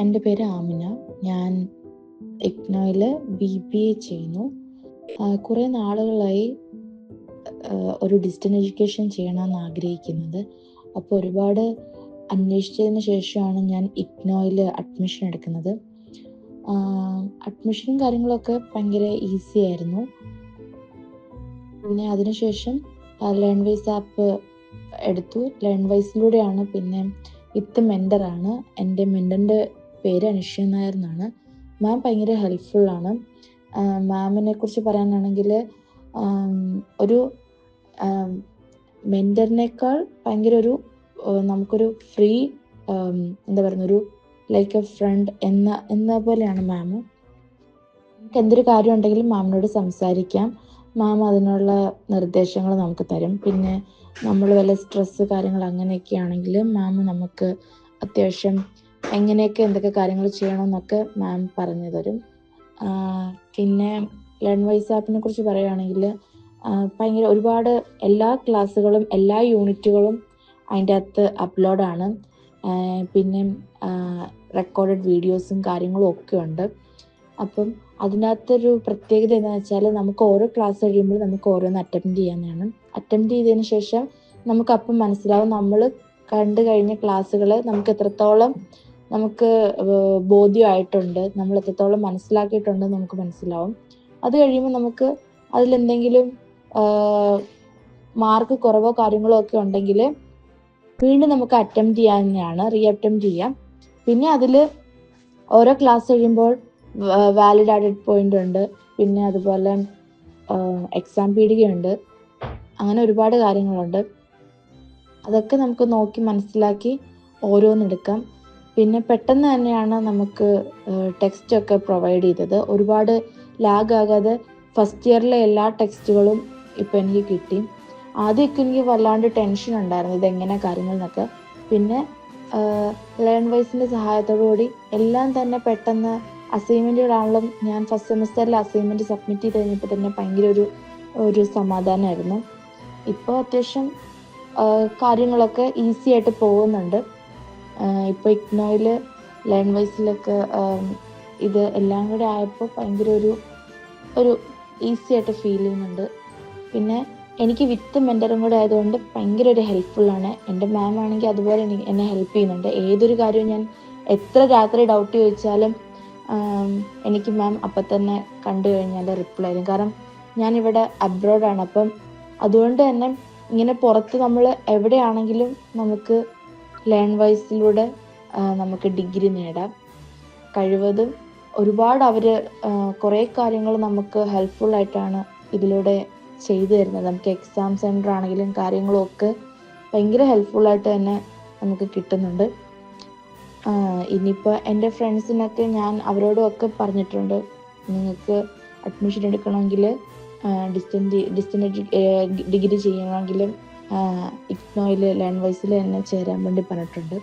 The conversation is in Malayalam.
എന്റെ പേര് ആമിന. ഞാൻ ഇഗ്നോയിൽ ബി ബി എ ചെയ്യുന്നു. കുറേ നാളുകളായി ഒരു ഡിസ്റ്റൻസ് എഡ്യൂക്കേഷൻ ചെയ്യണമെന്ന് ആഗ്രഹിക്കുന്നത്. അപ്പോൾ ഒരുപാട് അന്വേഷിച്ചതിന് ശേഷമാണ് ഞാൻ ഇഗ്നോയിൽ അഡ്മിഷൻ എടുക്കുന്നത്. അഡ്മിഷനും കാര്യങ്ങളൊക്കെ ഭയങ്കര ഈസി ആയിരുന്നു. പിന്നെ അതിനുശേഷം ലേൺ വൈസ് ആപ്പ് എടുത്തു. ലേൺ വൈസിലൂടെയാണ് പിന്നെ വിത്ത് മെന്ററാണ്. എന്റെ മെന്ററിന്റെ പേര് അനുഷ്യ നായർ എന്നാണ് മാം ഭയങ്കര ഹെൽപ്ഫുള്ളാണ് മാമിനെ കുറിച്ച് പറയാനാണെങ്കിൽ ഒരു മെന്ററിനേക്കാൾ ഭയങ്കര ഒരു നമുക്കൊരു ഫ്രീ എന്താ പറയുന്ന ഒരു ലൈക്ക് എ ഫ്രണ്ട് എന്ന എന്ന പോലെയാണ് മാം. നമുക്ക് എന്തൊരു കാര്യം ഉണ്ടെങ്കിലും മാമിനോട് സംസാരിക്കാം. മാം അതിനുള്ള നിർദ്ദേശങ്ങൾ നമുക്ക് തരും. പിന്നെ നമ്മൾ വല്ല സ്ട്രെസ്സ് കാര്യങ്ങൾ അങ്ങനെയൊക്കെ ആണെങ്കിൽ മാം നമുക്ക് അത്യാവശ്യം എങ്ങനെയൊക്കെ എന്തൊക്കെ കാര്യങ്ങൾ ചെയ്യണം എന്നൊക്കെ മാം പറഞ്ഞു തരും. പിന്നെ ലേൺ വൈസ് ആപ്പിനെ കുറിച്ച് പറയുകയാണെങ്കിൽ ഭയങ്കര ഒരുപാട് എല്ലാ ക്ലാസ്സുകളും എല്ലാ യൂണിറ്റുകളും അതിന്റെ അകത്ത് അപ്ലോഡാണ് പിന്നെ റെക്കോർഡഡ് വീഡിയോസും കാര്യങ്ങളും ഒക്കെ ഉണ്ട്. അപ്പം അതിനകത്തൊരു പ്രത്യേകത എന്താണെന്ന് വെച്ചാൽ നമുക്ക് ഓരോ ക്ലാസ് കഴിയുമ്പോൾ നമുക്ക് ഓരോന്ന് അറ്റംപ്റ്റ് ചെയ്യാനാണ് അറ്റംപ്റ്റ് ചെയ്തതിന് ശേഷം നമുക്ക് അപ്പം മനസ്സിലാവും നമ്മൾ കണ്ടു കഴിഞ്ഞ ക്ലാസ്സുകൾ നമുക്ക് എത്രത്തോളം നമുക്ക് ബോധ്യമായിട്ടുണ്ട്. നമ്മൾ എത്രത്തോളം മനസ്സിലാക്കിയിട്ടുണ്ടെന്ന് നമുക്ക് മനസ്സിലാവും. അത് കഴിയുമ്പോൾ നമുക്ക് അതിലെന്തെങ്കിലും മാർക്ക് കുറവോ കാര്യങ്ങളോ ഒക്കെ ഉണ്ടെങ്കിൽ വീണ്ടും നമുക്ക് അറ്റംപ്റ്റ് ചെയ്യാവുന്നതാണ് റീ അറ്റംപ്റ്റ് ചെയ്യാം. പിന്നെ അതിൽ ഓരോ ക്ലാസ് കഴിയുമ്പോൾ വാലിഡ് ആഡഡ് പോയിന്റ് ഉണ്ട്. പിന്നെ അതുപോലെ എക്സാം പീഡികയുണ്ട് അങ്ങനെ ഒരുപാട് കാര്യങ്ങളുണ്ട്. അതൊക്കെ നമുക്ക് നോക്കി മനസ്സിലാക്കി ഓരോന്നെടുക്കാം പിന്നെ പെട്ടെന്ന് തന്നെയാണ് നമുക്ക് ടെക്സ്റ്റ് ഒക്കെ പ്രൊവൈഡ് ചെയ്തത്. ഒരുപാട് ലാഗ് ആകാതെ ഫസ്റ്റ് ഇയറിലെ എല്ലാ ടെക്സ്റ്റുകളും ഇപ്പോൾ എനിക്ക് കിട്ടി. ആദ്യമൊക്കെ എനിക്ക് വല്ലാണ്ട് ടെൻഷൻ ഉണ്ടായിരുന്നു ഇതെങ്ങനെ കാര്യങ്ങൾ എന്നൊക്കെ. പിന്നെ ലേൺ വൈസിന്റെ സഹായത്തോടുകൂടി എല്ലാം തന്നെ പെട്ടെന്ന് അസൈൻമെന്റുകളാണെങ്കിലും ഞാൻ ഫസ്റ്റ് സെമസ്റ്ററിൽ അസൈൻമെന്റ് സബ്മിറ്റ് ചെയ്ത് കഴിഞ്ഞപ്പോൾ തന്നെ ഭയങ്കര ഒരു ഒരു സമാധാനമായിരുന്നു ഇപ്പോൾ അത്യാവശ്യം കാര്യങ്ങളൊക്കെ ഈസി ആയിട്ട് പോകുന്നുണ്ട്. ഇപ്പോൾ ഇഗ്നോയിൽ ലൈൻ വൈസിലൊക്കെ ഇത് എല്ലാം കൂടെ ആയപ്പോൾ ഭയങ്കര ഒരു ഒരു ഈസി ആയിട്ട് ഫീൽ ചെയ്യുന്നുണ്ട്. പിന്നെ എനിക്ക് വിത്ത് മെന്ററും കൂടെ ആയതുകൊണ്ട് ഭയങ്കര ഒരു ഹെൽപ്ഫുള്ളാണ് എന്റെ മാം ആണെങ്കിൽ അതുപോലെ എന്നെ ഹെൽപ്പ് ചെയ്യുന്നുണ്ട്. ഏതൊരു കാര്യവും ഞാൻ എത്ര രാത്രി ഡൗട്ട് ചോദിച്ചാലും എനിക്ക് മാം അപ്പം തന്നെ കണ്ടു കഴിഞ്ഞാൽ റിപ്ലൈ തരും. കാരണം ഞാനിവിടെ അബ്രോഡാണ് അപ്പം അതുകൊണ്ട് തന്നെ ഇങ്ങനെ പുറത്ത് നമ്മൾ എവിടെയാണെങ്കിലും നമുക്ക് ലേൺ വൈസിലൂടെ നമുക്ക് ഡിഗ്രി നേടാം. കഴിവതും ഒരുപാട് അവർ കുറേ കാര്യങ്ങൾ നമുക്ക് ഹെൽപ്ഫുൾ ആയിട്ടാണ് ഇതിലൂടെ ചെയ്തു തരുന്നത്. നമുക്ക് എക്സാം സെന്റർ ആണെങ്കിലും കാര്യങ്ങളും ഒക്കെ ഭയങ്കര ഹെൽപ്ഫുള്ളായിട്ട് തന്നെ നമുക്ക് കിട്ടുന്നുണ്ട്. ഇനിയിപ്പോൾ എന്റെ ഫ്രണ്ട്സിനൊക്കെ ഞാൻ അവരോടുമൊക്കെ പറഞ്ഞിട്ടുണ്ട്. നിങ്ങൾക്ക് അഡ്മിഷൻ എടുക്കണമെങ്കിൽ ഡിസ്റ്റൻ ഡിസ്റ്റന്റ് ഡിഗ്രി ചെയ്യണമെങ്കിലും ഇഗ്നോയിൽ ലേൺ വൈസിൽ തന്നെ ചേരാൻ വേണ്ടി പറഞ്ഞിട്ടുണ്ട്.